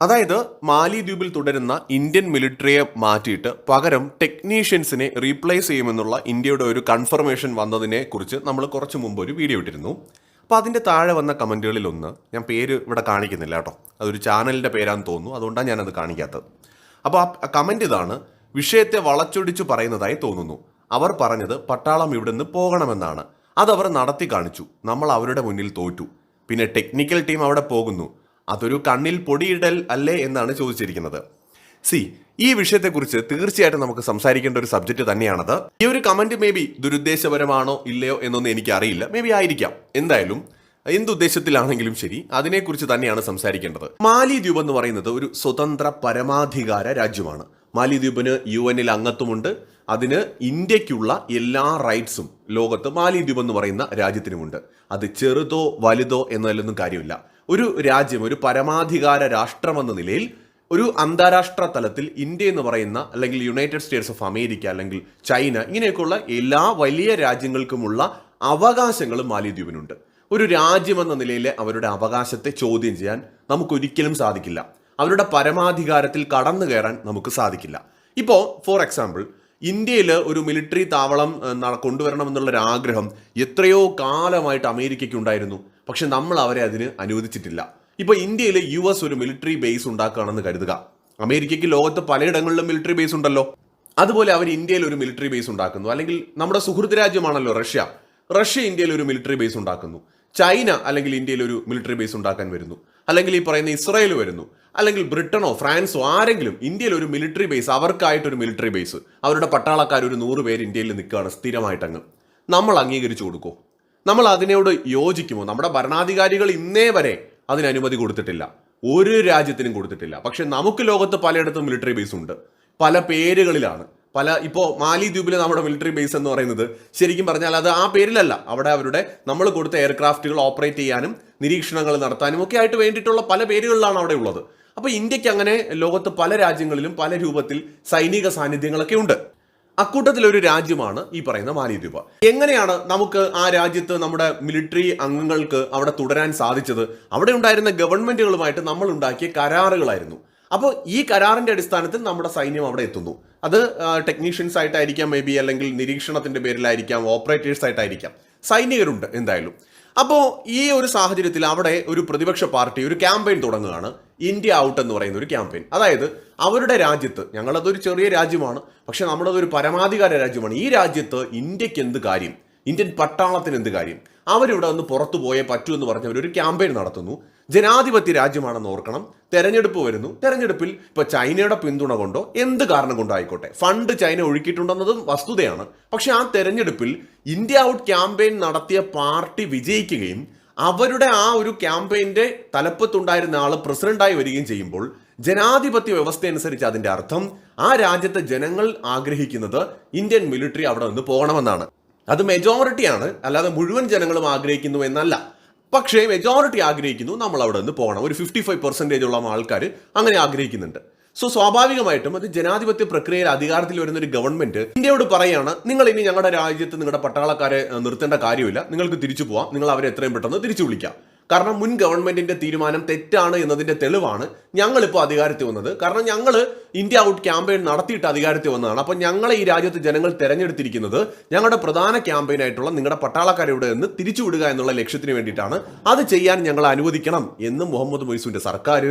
അതായത് മാലിദ്വീപിൽ തുടരുന്ന ഇന്ത്യൻ മിലിറ്ററിയെ മാറ്റിയിട്ട് പകരം ടെക്നീഷ്യൻസിനെ റീപ്ലേസ് ചെയ്യുമെന്നുള്ള ഇന്ത്യയുടെ ഒരു കൺഫർമേഷൻ വന്നതിനെ കുറിച്ച് നമ്മൾ കുറച്ച് മുമ്പ് ഒരു വീഡിയോ ഇട്ടിരുന്നു. അപ്പോൾ അതിന്റെ താഴെ വന്ന കമന്റുകളിൽ ഒന്ന് ഞാൻ പേര് ഇവിടെ കാണിക്കുന്നില്ല കേട്ടോ. അതൊരു ചാനലിന്റെ പേരാന്ന് തോന്നുന്നു. അതുകൊണ്ടാണ് ഞാനത് കാണിക്കാത്തത്. അപ്പോൾ ആ കമന്റ് ഇതാണ് വിഷയത്തെ വളച്ചൊടിച്ച് പറയുന്നതായി തോന്നുന്നു. അവർ പറഞ്ഞത് പട്ടാളം ഇവിടുന്ന് പോകണമെന്നാണ്. അതവർ നടത്തി കാണിച്ചു. നമ്മൾ അവരുടെ മുന്നിൽ തോറ്റു. പിന്നെ ടെക്നിക്കൽ ടീം അവിടെ പോകുന്നു. അതൊരു കണ്ണിൽ പൊടിയിടൽ അല്ലേ എന്നാണ് ചോദിച്ചിരിക്കുന്നത്. സി ഈ വിഷയത്തെക്കുറിച്ച് തീർച്ചയായിട്ടും നമുക്ക് സംസാരിക്കേണ്ട ഒരു സബ്ജക്റ്റ് തന്നെയാണത്. ഈ ഒരു കമന്റ് മേ ബി ദുരുദ്ദേശപരമാണോ ഇല്ലയോ എന്നൊന്നും എനിക്ക് അറിയില്ല മേ ബി ആയിരിക്കാം. എന്തായാലും എന്തുദ്ദേശത്തിലാണെങ്കിലും ശരി അതിനെക്കുറിച്ച് തന്നെയാണ് സംസാരിക്കേണ്ടത്. മാലിദ്വീപ് എന്ന് പറയുന്നത് ഒരു സ്വതന്ത്ര പരമാധികാര രാജ്യമാണ്. മാലിദ്വീപിന് യു എനിൽ അംഗത്വമുണ്ട്. അതിന് ഇന്ത്യക്കുള്ള എല്ലാ റൈറ്റ്സും ലോകത്ത് മാലിദ്വീപ് എന്ന് പറയുന്ന രാജ്യത്തിനുമുണ്ട്. അത് ചെറുതോ വലുതോ എന്നതിലൊന്നും കാര്യമില്ല. ഒരു രാജ്യം ഒരു പരമാധികാര രാഷ്ട്രമെന്ന നിലയിൽ ഒരു അന്താരാഷ്ട്ര തലത്തിൽ ഇന്ത്യ എന്ന് പറയുന്ന അല്ലെങ്കിൽ യുണൈറ്റഡ് സ്റ്റേറ്റ്സ് ഓഫ് അമേരിക്ക അല്ലെങ്കിൽ ചൈന ഇങ്ങനെയൊക്കെയുള്ള എല്ലാ വലിയ രാജ്യങ്ങൾക്കുമുള്ള അവകാശങ്ങളും മാലിദ്വീപിനുണ്ട്. ഒരു രാജ്യമെന്ന നിലയിൽ അവരുടെ അവകാശത്തെ ചോദ്യം ചെയ്യാൻ നമുക്കൊരിക്കലും സാധിക്കില്ല. അവരുടെ പരമാധികാരത്തിൽ കടന്നു കയറാൻ നമുക്ക് സാധിക്കില്ല. ഇപ്പോൾ ഫോർ എക്സാമ്പിൾ ഇന്ത്യയിൽ ഒരു മിലിറ്ററി താവളം കൊണ്ടുവരണമെന്നുള്ളൊരാഗ്രഹം എത്രയോ കാലമായിട്ട് അമേരിക്കയ്ക്ക് ഉണ്ടായിരുന്നു പക്ഷെ നമ്മൾ അവരെ അതിന് അനുവദിച്ചിട്ടില്ല. ഇപ്പൊ ഇന്ത്യയിൽ യു എസ് ഒരു മിലിറ്ററി ബേസ് ഉണ്ടാക്കുകയാണെന്ന് കരുതുക. അമേരിക്കയ്ക്ക് ലോകത്ത് പലയിടങ്ങളിലും മിലിറ്ററി ബേസ് ഉണ്ടല്ലോ. അതുപോലെ അവർ ഇന്ത്യയിൽ ഒരു മിലിറ്ററി ബേസ് ഉണ്ടാക്കുന്നു. അല്ലെങ്കിൽ നമ്മുടെ സുഹൃത്ത് രാജ്യമാണല്ലോ റഷ്യ. റഷ്യ ഇന്ത്യയിൽ ഒരു മിലിറ്ററി ബേസ് ഉണ്ടാക്കുന്നു. ചൈന അല്ലെങ്കിൽ ഇന്ത്യയിൽ ഒരു മിലിറ്ററി ബേസ് ഉണ്ടാക്കാൻ വരുന്നു. അല്ലെങ്കിൽ ഈ പറയുന്ന ഇസ്രായേൽ വരുന്നു. അല്ലെങ്കിൽ ബ്രിട്ടനോ ഫ്രാൻസോ ആരെങ്കിലും ഇന്ത്യയിൽ ഒരു മിലിറ്ററി ബേസ് അവർക്കായിട്ട് ഒരു മിലിറ്ററി ബേസ് അവരുടെ പട്ടാളക്കാർ ഒരു നൂറ് പേര് ഇന്ത്യയിൽ നിൽക്കുകയാണ് സ്ഥിരമായിട്ടങ്ങ്. നമ്മൾ അംഗീകരിച്ചു കൊടുക്കോ നമ്മൾ അതിനോട് യോജിക്കുമോ? നമ്മുടെ ഭരണാധികാരികൾ ഇന്നേ വരെ അതിന് അനുമതി കൊടുത്തിട്ടില്ല. ഒരു രാജ്യത്തിനും കൊടുത്തിട്ടില്ല. പക്ഷെ നമുക്ക് ലോകത്ത് പലയിടത്തും മിലിറ്ററി ബേസ് ഉണ്ട്. പല പേരുകളിലാണ്. പല ഇപ്പോൾ മാലിദ്വീപിലെ നമ്മുടെ മിലിറ്ററി ബേസ് എന്ന് പറയുന്നത് ശരിക്കും പറഞ്ഞാൽ അത് ആ പേരിലല്ല. അവിടെ അവരുടെ നമ്മൾ കൊടുത്ത എയർക്രാഫ്റ്റുകൾ ഓപ്പറേറ്റ് ചെയ്യാനും നിരീക്ഷണങ്ങൾ നടത്താനും ഒക്കെ ആയിട്ട് വേണ്ടിയിട്ടുള്ള പല പേരുകളിലാണ് അവിടെ ഉള്ളത്. അപ്പോൾ ഇന്ത്യയ്ക്ക് അങ്ങനെ ലോകത്ത് പല രാജ്യങ്ങളിലും പല രൂപത്തിൽ സൈനിക സാന്നിധ്യങ്ങളൊക്കെ ഉണ്ട്. അക്കൂട്ടത്തിൽ ഒരു രാജ്യമാണ് ഈ പറയുന്ന മാലിദ്വീപ് എങ്ങനെയാണ് നമുക്ക് ആ രാജ്യത്ത് നമ്മുടെ മിലിറ്ററി അംഗങ്ങൾക്ക് അവിടെ തുടരാൻ സാധിച്ചത്? അവിടെ ഉണ്ടായിരുന്ന ഗവൺമെന്റുകളുമായിട്ട് നമ്മൾ ഉണ്ടാക്കിയ കരാറുകളായിരുന്നു. അപ്പോൾ ഈ കരാറിന്റെ അടിസ്ഥാനത്തിൽ നമ്മുടെ സൈന്യം അവിടെ എത്തുന്നു. അത് ടെക്നീഷ്യൻസ് ആയിട്ടായിരിക്കാം മേ ബി അല്ലെങ്കിൽ നിരീക്ഷണത്തിന്റെ പേരിലായിരിക്കാം ഓപ്പറേറ്റേഴ്സ് ആയിട്ടായിരിക്കാം. സൈനികരുണ്ട് എന്തായാലും. അപ്പോൾ ഈ ഒരു സാഹചര്യത്തിൽ അവിടെ ഒരു പ്രതിപക്ഷ പാർട്ടി ഒരു ക്യാമ്പയിൻ തുടങ്ങുകയാണ്. ഇന്ത്യ ഔട്ട് എന്ന് പറയുന്ന ഒരു ക്യാമ്പയിൻ അതായത് അവരുടെ രാജ്യത്ത് ഞങ്ങളതൊരു ചെറിയ രാജ്യമാണ് പക്ഷെ നമ്മളതൊരു പരമാധികാര രാജ്യമാണ്. ഈ രാജ്യത്ത് ഇന്ത്യയ്ക്ക് എന്ത് കാര്യം? ഇന്ത്യൻ പട്ടാളത്തിന് എന്ത് കാര്യം? അവരിവിടെ നിന്ന് പുറത്തു പോയേ പറ്റൂ എന്ന് പറഞ്ഞ് അവരൊരു ക്യാമ്പയിൻ നടത്തുന്നു. ജനാധിപത്യ രാജ്യമാണെന്ന് ഓർക്കണം. തെരഞ്ഞെടുപ്പ് വരുന്നു. തെരഞ്ഞെടുപ്പിൽ ഇപ്പൊ ചൈനയുടെ പിന്തുണ കൊണ്ടോ എന്ത് കാരണം കൊണ്ടോ ആയിക്കോട്ടെ. ഫണ്ട് ചൈന ഒഴുക്കിയിട്ടുണ്ടെന്നതും വസ്തുതയാണ്. പക്ഷെ ആ തെരഞ്ഞെടുപ്പിൽ ഇന്ത്യ ഔട്ട് ക്യാമ്പയിൻ നടത്തിയ പാർട്ടി വിജയിക്കുകയും അവരുടെ ആ ഒരു ക്യാമ്പയിന്റെ തലപ്പത്തുണ്ടായിരുന്ന ആൾ പ്രസിഡന്റായി വരികയും ചെയ്യുമ്പോൾ ജനാധിപത്യ വ്യവസ്ഥ അനുസരിച്ച് അതിന്റെ അർത്ഥം ആ രാജ്യത്തെ ജനങ്ങൾ ആഗ്രഹിക്കുന്നത് ഇന്ത്യൻ മിലിറ്ററി അവിടെ നിന്ന് പോകണമെന്നാണ്. അത് മെജോറിറ്റിയാണ് അല്ലാതെ മുഴുവൻ ജനങ്ങളും ആഗ്രഹിക്കുന്നു എന്നല്ല. പക്ഷേ മെജോറിറ്റി ആഗ്രഹിക്കുന്നു നമ്മൾ അവിടെ നിന്ന് പോകണം. ഒരു ഫിഫ്റ്റി ഫൈവ് പെർസെന്റേജ് ഉള്ള ആൾക്കാർ അങ്ങനെ ആഗ്രഹിക്കുന്നുണ്ട്. സോ സ്വാഭാവികമായിട്ടും അത് ജനാധിപത്യ പ്രക്രിയയിൽ അധികാരത്തിൽ വരുന്ന ഒരു ഗവൺമെന്റ് ഇന്ത്യയോട് പറയാണ് നിങ്ങൾ ഇനി ഞങ്ങളുടെ രാജ്യത്ത് നിങ്ങളുടെ പട്ടാളക്കാരെ നിർത്തേണ്ട കാര്യമില്ല. നിങ്ങൾക്ക് തിരിച്ചു പോവാം. നിങ്ങൾ അവരെ എത്രയും പെട്ടെന്ന് തിരിച്ചു വിളിക്കാം. കാരണം മുൻ ഗവൺമെന്റിന്റെ തീരുമാനം തെറ്റാണ് എന്നതിന്റെ തെളിവാണ് ഞങ്ങളിപ്പോൾ അധികാരത്തിൽ വന്നത്. കാരണം ഞങ്ങൾ ഇന്ത്യ ഔട്ട് ക്യാമ്പയിൻ നടത്തിയിട്ട് അധികാരത്തിൽ വന്നതാണ്. അപ്പോൾ ഞങ്ങളെ ഈ രാജ്യത്ത് ജനങ്ങൾ തെരഞ്ഞെടുത്തിരിക്കുന്നത് ഞങ്ങളുടെ പ്രധാന ക്യാമ്പയിൻ ആയിട്ടുള്ള നിങ്ങളുടെ പട്ടാളക്കാരെ ഇവിടെ നിന്ന് തിരിച്ചുവിടുക എന്നുള്ള ലക്ഷ്യത്തിന് വേണ്ടിയിട്ടാണ്. അത് ചെയ്യാൻ ഞങ്ങൾ അനുവദിക്കണം എന്ന് മുഹമ്മദ് മൊയ്സുവിന്റെ സർക്കാർ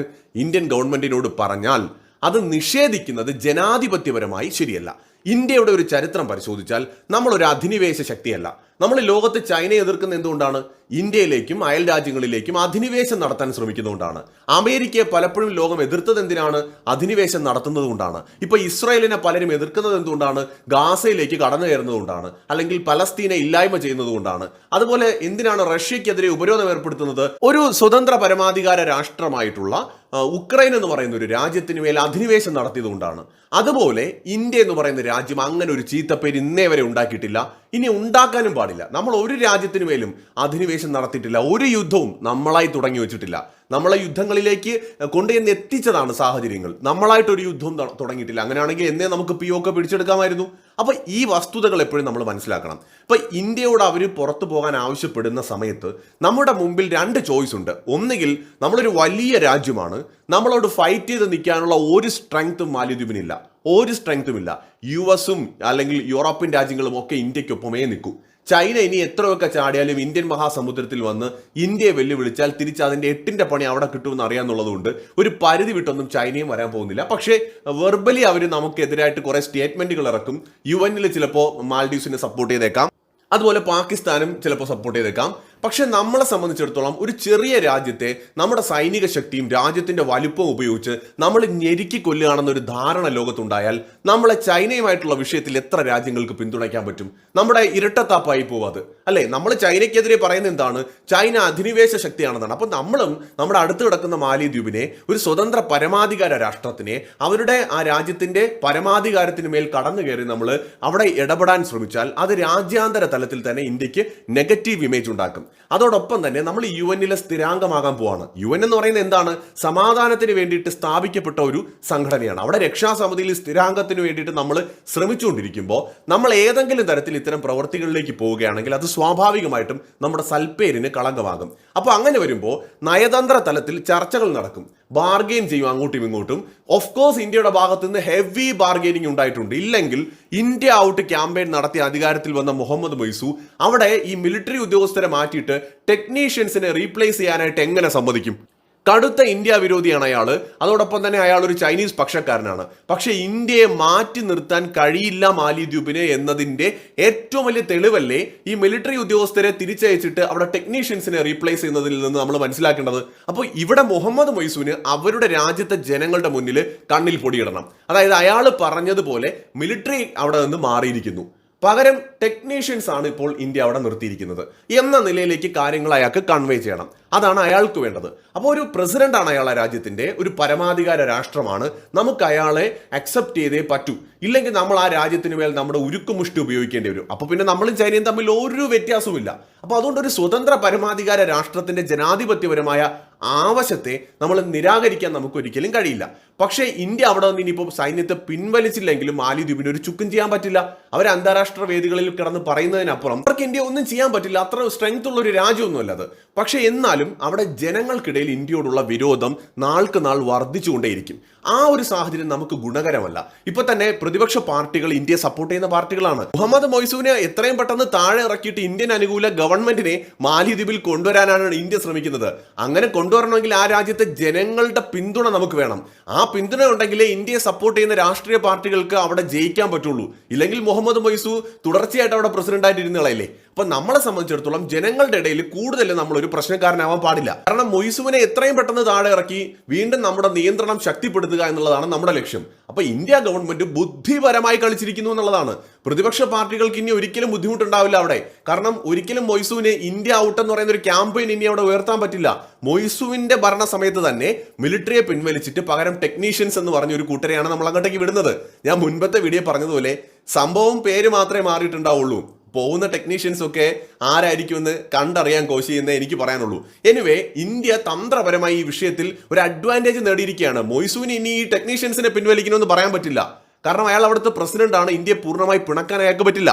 ഇന്ത്യൻ ഗവൺമെന്റിനോട് പറഞ്ഞാൽ അത് നിഷേധിക്കുന്നത് ജനാധിപത്യപരമായി ശരിയല്ല. ഇന്ത്യയുടെ ഒരു ചരിത്രം പരിശോധിച്ചാൽ നമ്മൾ ഒരു അധിനിവേശ ശക്തിയല്ല. നമ്മൾ ലോകത്ത് ചൈനയെ എതിർക്കുന്ന എന്തുകൊണ്ടാണ്? ഇന്ത്യയിലേക്കും അയൽ രാജ്യങ്ങളിലേക്കും അധിനിവേശം നടത്താൻ ശ്രമിക്കുന്നതുകൊണ്ടാണ്. അമേരിക്കയെ പലപ്പോഴും ലോകം എതിർത്തത് എന്തിനാണ്? അധിനിവേശം നടത്തുന്നത് കൊണ്ടാണ് ഇപ്പൊ ഇസ്രായേലിനെ പലരും എതിർക്കുന്നത് എന്തുകൊണ്ടാണ്? ഗാസയിലേക്ക് കടന്നു കയറുന്നതുകൊണ്ടാണ്. അല്ലെങ്കിൽ പലസ്തീനെ ഇല്ലായ്മ ചെയ്യുന്നതുകൊണ്ടാണ്. അതുപോലെ എന്തിനാണ് റഷ്യക്കെതിരെ ഉപരോധം ഏർപ്പെടുത്തുന്നത്? ഒരു സ്വതന്ത്ര പരമാധികാര രാഷ്ട്രമായിട്ടുള്ള ഉക്രൈൻ എന്ന് പറയുന്ന ഒരു രാജ്യത്തിന് മേൽ അധിനിവേശം നടത്തിയതുകൊണ്ടാണ്. അതുപോലെ ഇന്ത്യ എന്ന് പറയുന്ന രാജ്യം അങ്ങനെ ഒരു ചീത്തപ്പേര് ഇന്നേ വരെ ഉണ്ടാക്കിയിട്ടില്ല. ഇനി ഉണ്ടാക്കാനും പാടില്ല. നമ്മൾ ഒരു രാജ്യത്തിന് മേലും അധിനിവേശം നടത്തിയിട്ടില്ല. ഒരു യുദ്ധവും നമ്മളായി തുടങ്ങി വെച്ചിട്ടില്ല. നമ്മളെ യുദ്ധങ്ങളിലേക്ക് കൊണ്ടുചെന്ന് എത്തിച്ചതാണ് സാഹചര്യങ്ങൾ. നമ്മളായിട്ടൊരു യുദ്ധവും തുടങ്ങിയിട്ടില്ല. അങ്ങനെയാണെങ്കിൽ എന്നേ നമുക്ക് പി ഒക്കെ പിടിച്ചെടുക്കാമായിരുന്നു. അപ്പൊ ഈ വസ്തുതകൾ എപ്പോഴും നമ്മൾ മനസ്സിലാക്കണം. ഇപ്പോൾ ഇന്ത്യയോട് അവർ പുറത്തു പോകാൻ ആവശ്യപ്പെടുന്ന സമയത്ത് നമ്മുടെ മുമ്പിൽ രണ്ട് ചോയ്സ് ഉണ്ട്. ഒന്നുകിൽ നമ്മളൊരു വലിയ രാജ്യമാണ് നമ്മളോട് ഫൈറ്റ് ചെയ്ത് നിൽക്കാനുള്ള ഒരു സ്ട്രെങ്ത്തും മാലിദ്വീപിനില്ല ഒരു സ്ട്രെങ്ത്തും ഇല്ല. യു എസും അല്ലെങ്കിൽ യൂറോപ്യൻ രാജ്യങ്ങളും ഒക്കെ ഇന്ത്യക്കൊപ്പമേ നിൽക്കൂ. ചൈന ഇനി എത്രയൊക്കെ ചാടിയാലും ഇന്ത്യൻ മഹാസമുദ്രത്തിൽ വന്ന് ഇന്ത്യയെ വെല്ലുവിളിച്ചാൽ തിരിച്ച് അതിന്റെ എട്ടിന്റെ പണി അവിടെ കിട്ടുമെന്ന് അറിയാമെന്നുള്ളതുകൊണ്ട് ഒരു പരിധി വിട്ടൊന്നും ചൈനയും വരാൻ പോകുന്നില്ല. പക്ഷേ വെർബലി അവർ നമുക്കെതിരായിട്ട് കുറേ സ്റ്റേറ്റ്മെന്റുകൾ ഇറക്കും. യു എനിൽ ചിലപ്പോൾ മാൽഡീവ്സിനെ സപ്പോർട്ട് ചെയ്തേക്കാം. അതുപോലെ പാകിസ്ഥാനും ചിലപ്പോൾ സപ്പോർട്ട് ചെയ്തേക്കാം. പക്ഷെ നമ്മളെ സംബന്ധിച്ചിടത്തോളം ഒരു ചെറിയ രാജ്യത്തെ നമ്മുടെ സൈനിക ശക്തിയും രാജ്യത്തിന്റെ വലുപ്പവും ഉപയോഗിച്ച് നമ്മൾ ഞെരുക്കി കൊല്ലുകയാണെന്നൊരു ധാരണ ലോകത്തുണ്ടായാൽ നമ്മളെ ചൈനയുമായിട്ടുള്ള വിഷയത്തിൽ എത്ര രാജ്യങ്ങൾക്ക് പിന്തുണയ്ക്കാൻ പറ്റും? നമ്മുടെ ഇരട്ടത്താപ്പായി പോവാത് അല്ലെ? നമ്മൾ ചൈനയ്ക്കെതിരെ പറയുന്ന എന്താണ്? ചൈന അധിനിവേശ ശക്തിയാണെന്നാണ്. അപ്പൊ നമ്മളും നമ്മുടെ അടുത്ത് കിടക്കുന്ന മാലിദ്വീപിനെ ഒരു സ്വതന്ത്ര പരമാധികാര രാഷ്ട്രത്തിനെ അവരുടെ ആ രാജ്യത്തിന്റെ പരമാധികാരത്തിന് മേൽ കടന്നു കയറി നമ്മൾ അവിടെ ഇടപെടാൻ ശ്രമിച്ചാൽ അത് രാജ്യാന്തര തലത്തിൽ തന്നെ ഇന്ത്യയ്ക്ക് നെഗറ്റീവ് ഇമേജ് ഉണ്ടാക്കും. അതോടൊപ്പം തന്നെ നമ്മൾ യു എന്നിലെ സ്ഥിരാംഗമാകാൻ പോവാണ്. യു എൻ എന്ന് പറയുന്നത് എന്താണ്? സമാധാനത്തിന് വേണ്ടിയിട്ട് സ്ഥാപിക്കപ്പെട്ട ഒരു സംഘടനയാണ്. അവിടെ രക്ഷാസമിതിയിൽ സ്ഥിരാംഗത്തിന് വേണ്ടിയിട്ട് നമ്മൾ ശ്രമിച്ചുകൊണ്ടിരിക്കുമ്പോൾ നമ്മൾ ഏതെങ്കിലും തരത്തിൽ ഇത്തരം പ്രവൃത്തികളിലേക്ക് പോവുകയാണെങ്കിൽ അത് സ്വാഭാവികമായിട്ടും നമ്മുടെ സൽപ്പേരിന് കളങ്കമാകും. അപ്പോൾ അങ്ങനെ വരുമ്പോൾ നയതന്ത്ര തലത്തിൽ ചർച്ചകൾ നടക്കും. ബാർഗെയിൻ ചെയ്യും അങ്ങോട്ടും ഇങ്ങോട്ടും. ഓഫ് കോഴ്സ് ഇന്ത്യയുടെ ഭാഗത്ത് നിന്ന് ഹെവി ബാർഗെയിനിങ് ഉണ്ടായിട്ടുണ്ട്. ഇല്ലെങ്കിൽ ഇന്ത്യ ഔട്ട് ക്യാമ്പയിൻ നടത്തിയ അധികാരത്തിൽ വന്ന മുഹമ്മദ് മൊയ്സു അവിടെ ഈ മിലിറ്ററി ഉദ്യോഗസ്ഥരെ മാറ്റിയിട്ട് ടെക്നീഷ്യൻസിനെ റീപ്ലേസ് ചെയ്യാനായിട്ട് എങ്ങനെ സമ്മതിക്കും? കടുത്ത ഇന്ത്യ വിരോധിയാണ് അയാൾ അതോടൊപ്പം തന്നെ അയാൾ ഒരു ചൈനീസ് പക്ഷക്കാരനാണ്. പക്ഷെ ഇന്ത്യയെ മാറ്റി നിർത്താൻ കഴിയില്ല മാലിദ്വീപിനെ എന്നതിന്റെ ഏറ്റവും വലിയ തെളിവല്ലേ ഈ മിലിറ്ററി ഉദ്യോഗസ്ഥരെ തിരിച്ചയച്ചിട്ട് അവിടെ ടെക്നീഷ്യൻസിനെ റീപ്ലേസ് ചെയ്യുന്നതിൽ നിന്ന് നമ്മൾ മനസ്സിലാക്കേണ്ടത്? അപ്പോൾ ഇവിടെ മുഹമ്മദ് മൊയ്സൂന് അവരുടെ രാജ്യത്തെ ജനങ്ങളുടെ മുന്നിൽ കണ്ണിൽ പൊടിയിടണം. അതായത് അയാൾ പറഞ്ഞതുപോലെ മിലിറ്ററി അവിടെ നിന്ന് മാറിയിരിക്കുന്നു. പകരം ടെക്നീഷ്യൻസ് ആണ് ഇപ്പോൾ ഇന്ത്യ അവിടെ നിർത്തിയിരിക്കുന്നത്. എന്ന നിലയിലേക്ക് കാര്യങ്ങൾ അയാൾക്ക് കൺവേ ചെയ്യണം. അതാണ് അയാൾക്ക് വേണ്ടത്. അപ്പോൾ ഒരു പ്രസിഡന്റാണ് ആ രാജ്യത്തിന്റെ ഒരു പരമാധികാര രാഷ്ട്രമാണ്. നമുക്ക് അയാളെ അക്സെപ്റ്റ് ചെയ്തേ പറ്റൂ. ഇല്ലെങ്കിൽ നമ്മൾ ആ രാജ്യത്തിന് മേൽ നമ്മുടെ ഉരുക്കുമുഷ്ടി ഉപയോഗിക്കേണ്ടി വരും. അപ്പോൾ പിന്നെ നമ്മളും ചൈനയും തമ്മിൽ ഒരു വ്യത്യാസവുമില്ല. അപ്പോൾ അതുകൊണ്ട് ഒരു സ്വതന്ത്ര പരമാധികാര രാഷ്ട്രത്തിന്റെ ജനാധിപത്യപരമായ ആവശ്യത്തെ നമ്മൾ നിരാകരിക്കാൻ നമുക്ക് ഒരിക്കലും കഴിയില്ല. പക്ഷേ ഇന്ത്യ അവിടെ നിന്ന് ഇനിയിപ്പോൾ സൈന്യത്തെ പിൻവലിച്ചില്ലെങ്കിലും മാലിദ്വീപിന് ഒരു ചുക്കും ചെയ്യാൻ പറ്റില്ല. അവർ അന്താരാഷ്ട്ര വേദികളിൽ കിടന്ന് പറയുന്നതിനപ്പുറം അവർക്ക് ഇന്ത്യ ഒന്നും ചെയ്യാൻ പറ്റില്ല. അത്ര സ്ട്രെങ്ത് ഉള്ള ഒരു രാജ്യമൊന്നുമല്ല അത്. പക്ഷേ എന്നാലും അവിടെ ജനങ്ങൾക്കിടയിൽ ഇന്ത്യയോടുള്ള വിരോധം നാൾക്ക് നാൾ വർദ്ധിച്ചുകൊണ്ടേയിരിക്കും. ആ ഒരു സാഹചര്യം നമുക്ക് ഗുണകരമല്ല. ഇപ്പൊ തന്നെ പ്രതിപക്ഷ പാർട്ടികൾ ഇന്ത്യയെ സപ്പോർട്ട് ചെയ്യുന്ന പാർട്ടികളാണ്. മുഹമ്മദ് മൊയ്സൂനെ എത്രയും പെട്ടെന്ന് താഴെ ഇറക്കിയിട്ട് ഇന്ത്യൻ അനുകൂല ഗവൺമെന്റിനെ മാലിദ്വീപിൽ കൊണ്ടുവരാനാണ് ഇന്ത്യ ശ്രമിക്കുന്നത്. അങ്ങനെ കൊണ്ടുവരണമെങ്കിൽ ആ രാജ്യത്തെ ജനങ്ങളുടെ പിന്തുണ നമുക്ക് വേണം. ആ പിന്തുണ ഉണ്ടെങ്കിലേ ഇന്ത്യയെ സപ്പോർട്ട് ചെയ്യുന്ന രാഷ്ട്രീയ പാർട്ടികൾക്ക് അവിടെ ജയിക്കാൻ പറ്റുള്ളൂ. ഇല്ലെങ്കിൽ മുഹമ്മദ് മൊയ്സു തുടർച്ചയായിട്ട് അവിടെ പ്രസിഡന്റ് ആയിട്ട് ഇരുന്നളയില്ലേ അപ്പൊ നമ്മളെ സംബന്ധിച്ചിടത്തോളം ജനങ്ങളുടെ ഇടയിൽ കൂടുതൽ നമ്മൾ ഒരു പ്രശ്നക്കാരനാവാൻ പാടില്ല. കാരണം മൊയ്സുവിനെ എത്രയും പെട്ടെന്ന് താഴെ ഇറക്കി വീണ്ടും നമ്മുടെ നിയന്ത്രണം ശക്തിപ്പെടുത്തുക എന്നുള്ളതാണ് നമ്മുടെ ലക്ഷ്യം. അപ്പൊ ഇന്ത്യ ഗവൺമെന്റ് ബുദ്ധിപരമായി കളിച്ചിരിക്കുന്നു എന്നുള്ളതാണ്. പ്രതിപക്ഷ പാർട്ടികൾക്ക് ഇനി ഒരിക്കലും ബുദ്ധിമുട്ടുണ്ടാവില്ല അവിടെ. കാരണം ഒരിക്കലും മൊയ്സുവിനെ ഇന്ത്യ ഔട്ട് എന്ന് പറയുന്ന ഒരു ക്യാമ്പയിൻ ഇനി അവിടെ ഉയർത്താൻ പറ്റില്ല. മൊയ്സുവിന്റെ ഭരണ സമയത്ത് തന്നെ മിലിറ്ററിയെ പിൻവലിച്ചിട്ട് പകരം ടെക്നീഷ്യൻസ് എന്ന് പറഞ്ഞ ഒരു കൂട്ടരെയാണ് നമ്മൾ അങ്ങോട്ടേക്ക് വിടുന്നത്. ഞാൻ മുൻപത്തെ വീഡിയോ പറഞ്ഞതുപോലെ സംഭവം പേര് മാത്രമേ മാറിയിട്ടുണ്ടാവുള്ളൂ. പോകുന്ന ടെക്നീഷ്യൻസ് ഒക്കെ ആരായിരിക്കും എന്ന് കണ്ടറിയാൻ കോശി എന്ന് എനിക്ക് പറയാനുള്ളൂ. എനിവേ ഇന്ത്യ തന്ത്രപരമായി ഈ വിഷയത്തിൽ ഒരു അഡ്വാന്റേജ് നേടിയിരിക്കുകയാണ്. മൊയ്സൂന് ഇനി ഈ ടെക്നീഷ്യൻസിനെ പിൻവലിക്കണമെന്ന് പറയാൻ പറ്റില്ല. കാരണം അയാൾ അവിടുത്തെ പ്രസിഡന്റാണ് ആണ് ഇന്ത്യയെ പൂർണമായി പിണക്കാൻ അയാൾക്ക് പറ്റില്ല.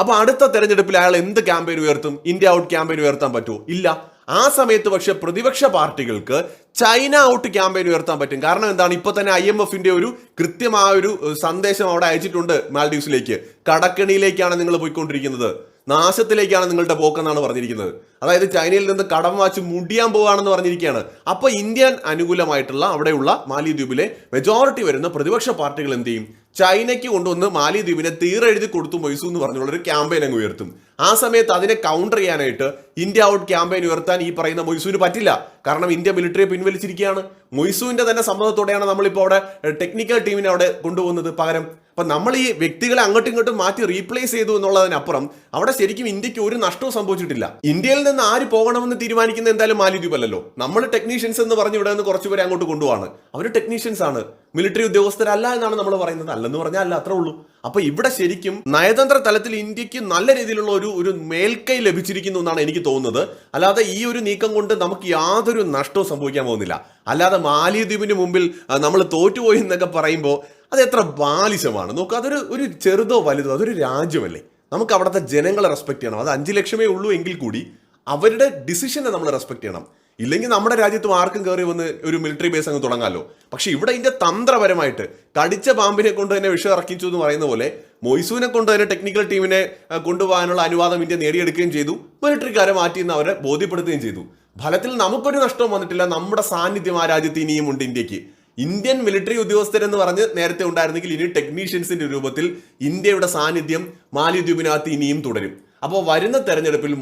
അപ്പോൾ അടുത്ത തെരഞ്ഞെടുപ്പിൽ അയാൾ എന്ത് ക്യാമ്പയിൻ ഉയർത്തും? ഇന്ത്യ ഔട്ട് ക്യാമ്പയിൻ ഉയർത്താൻ പറ്റുമോ? ഇല്ല. ആ സമയത്ത് പക്ഷേ പ്രതിപക്ഷ പാർട്ടികൾക്ക് ചൈന ഔട്ട് ക്യാമ്പയിൻ ഉയർത്താൻ പറ്റും. കാരണം എന്താണ്? ഇപ്പൊ തന്നെ ഐ എം എഫിന്റെ ഒരു കൃത്യമായ ഒരു സന്ദേശം അവിടെ അയച്ചിട്ടുണ്ട് മാൽഡീവ്സിലേക്ക്. കടക്കണിയിലേക്കാണ് നിങ്ങൾ പോയിക്കൊണ്ടിരിക്കുന്നത്. നാശത്തിലേക്കാണ് നിങ്ങളുടെ പോക്കെന്നാണ് പറഞ്ഞിരിക്കുന്നത്. അതായത് ചൈനയിൽ നിന്ന് കടം വാച്ച് മുടിയാൻ പോവുകയാണെന്ന് പറഞ്ഞിരിക്കുകയാണ്. അപ്പൊ ഇന്ത്യൻ അനുകൂലമായിട്ടുള്ള അവിടെയുള്ള മാലിദ്വീപിലെ മെജോറിറ്റി വരുന്ന പ്രതിപക്ഷ പാർട്ടികൾ എന്ത് ചെയ്യും? ചൈനയ്ക്ക് കൊണ്ടുവന്ന് മാലിദ്വീപിനെ തീറെഴുതി കൊടുത്തു മൊയ്സു എന്ന് പറഞ്ഞുള്ള ഒരു ക്യാമ്പയിൻ അങ്ങ് ഉയർത്തും. ആ സമയത്ത് അതിനെ കൗണ്ടർ ചെയ്യാനായിട്ട് ഇന്ത്യ ഔട്ട് ക്യാമ്പയിൻ ഉയർത്താൻ ഈ പറയുന്ന മൊയ്സുവിന് പറ്റില്ല. കാരണം ഇന്ത്യ മിലിറ്ററിയെ പിൻവലിച്ചിരിക്കുകയാണ്. മൊയ്സുവിന്റെ തന്നെ സമ്മതത്തോടെയാണ് നമ്മളിപ്പോൾ അവിടെ ടെക്നിക്കൽ ടീമിനെ അവിടെ കൊണ്ടുപോകുന്നത് പകരം. അപ്പം നമ്മൾ ഈ വ്യക്തികളെ അങ്ങോട്ടും ഇങ്ങോട്ടും മാറ്റി റീപ്ലേസ് ചെയ്തു എന്നുള്ളതിനപ്പുറം അവിടെ ശരിക്കും ഇന്ത്യയ്ക്ക് ഒരു നഷ്ടവും സംഭവിച്ചിട്ടില്ല. ഇന്ത്യയിൽ നിന്ന് ആര് പോകണമെന്ന് തീരുമാനിക്കുന്ന എന്തായാലും മാലിദ്വീപ് അല്ലല്ലോ നമ്മൾ ടെക്നീഷ്യൻസ് എന്ന് പറഞ്ഞ് ഇവിടെ നിന്ന് കുറച്ചുപേരെ അങ്ങോട്ട് കൊണ്ടുപോവാണ്. അവർ ടെക്നീഷ്യൻസ് ആണ്. മിലിറ്ററി ഉദ്യോഗസ്ഥരല്ല എന്നാണ് നമ്മൾ പറയുന്നത്. അല്ലെന്ന് പറഞ്ഞാൽ അല്ല അത്രേ ഉള്ളൂ. അപ്പൊ ഇവിടെ ശരിക്കും നയതന്ത്ര തലത്തിൽ ഇന്ത്യയ്ക്ക് നല്ല രീതിയിലുള്ള ഒരു ഒരു മേൽക്കൈ ലഭിച്ചിരിക്കുന്നു എന്നാണ് എനിക്ക് തോന്നുന്നത്. അല്ലാതെ ഈ ഒരു നീക്കം കൊണ്ട് നമുക്ക് യാതൊരു നഷ്ടവും സംഭവിക്കാൻ പോകുന്നില്ല. അല്ലാതെ മാലിദ്വീപിന് മുമ്പിൽ നമ്മൾ തോറ്റുപോയി എന്നൊക്കെ പറയുമ്പോൾ അത് എത്ര ബാലിശമാണ്. നോക്കുക അതൊരു ഒരു ചെറുതോ വലുതോ അതൊരു രാജ്യമല്ലേ. നമുക്ക് അവിടുത്തെ ജനങ്ങളെ റെസ്പെക്ട് ചെയ്യണം. അത് അഞ്ച് ലക്ഷമേ ഉള്ളൂ എങ്കിൽ കൂടി അവരുടെ ഡിസിഷനെ നമ്മൾ റെസ്പെക്ട് ചെയ്യണം. ഇല്ലെങ്കിൽ നമ്മുടെ രാജ്യത്തും ആർക്കും കയറി വന്ന് ഒരു മിലിറ്ററി ബേസ് അങ്ങ് തുടങ്ങാമല്ലോ പക്ഷെ ഇവിടെ ഇതിന്റെ തന്ത്രപരമായിട്ട് കടിച്ച പാമ്പിനെ കൊണ്ട് തന്നെ വിഷം ഇറക്കിച്ചു എന്ന് പറയുന്ന പോലെ മൊയ്സൂനെ കൊണ്ട് തന്നെ ടെക്നിക്കൽ ടീമിനെ കൊണ്ടുപോകാനുള്ള അനുവാദം ഇന്ത്യ നേടിയെടുക്കുകയും ചെയ്തു. മിലിറ്ററിക്കാരെ മാറ്റിയെന്ന് അവരെ ബോധ്യപ്പെടുത്തുകയും ചെയ്തു. ഫലത്തിൽ നമുക്കൊരു നഷ്ടവും വന്നിട്ടില്ല. നമ്മുടെ സാന്നിധ്യം ആ രാജ്യത്ത് ഇനിയും ഉണ്ട് ഇന്ത്യയ്ക്ക്. ഇന്ത്യൻ മിലിറ്ററി ഉദ്യോഗസ്ഥരെന്ന് പറഞ്ഞ് നേരത്തെ ഉണ്ടായിരുന്നെങ്കിൽ ഇനി ടെക്നീഷ്യൻസിന്റെ രൂപത്തിൽ ഇന്ത്യയുടെ സാന്നിധ്യം മാലിദ്വീപിനകത്ത് ഇനിയും തുടരും. അപ്പോൾ വരുന്ന തെരഞ്ഞെടുപ്പിൽ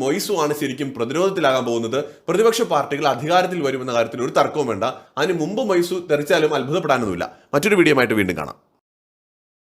ആണ് ശരിക്കും പ്രതിരോധത്തിലാകാൻ പോകുന്നത്. പ്രതിപക്ഷ പാർട്ടികൾ അധികാരത്തിൽ വരുമെന്ന കാര്യത്തിൽ ഒരു തർക്കവും വേണ്ട. അതിന് മുമ്പ് മൊയ്സു തെറിച്ചാലും അത്ഭുതപ്പെടാനൊന്നുമില്ല. മറ്റൊരു വീഡിയോ ആയിട്ട് വീണ്ടും കാണാം.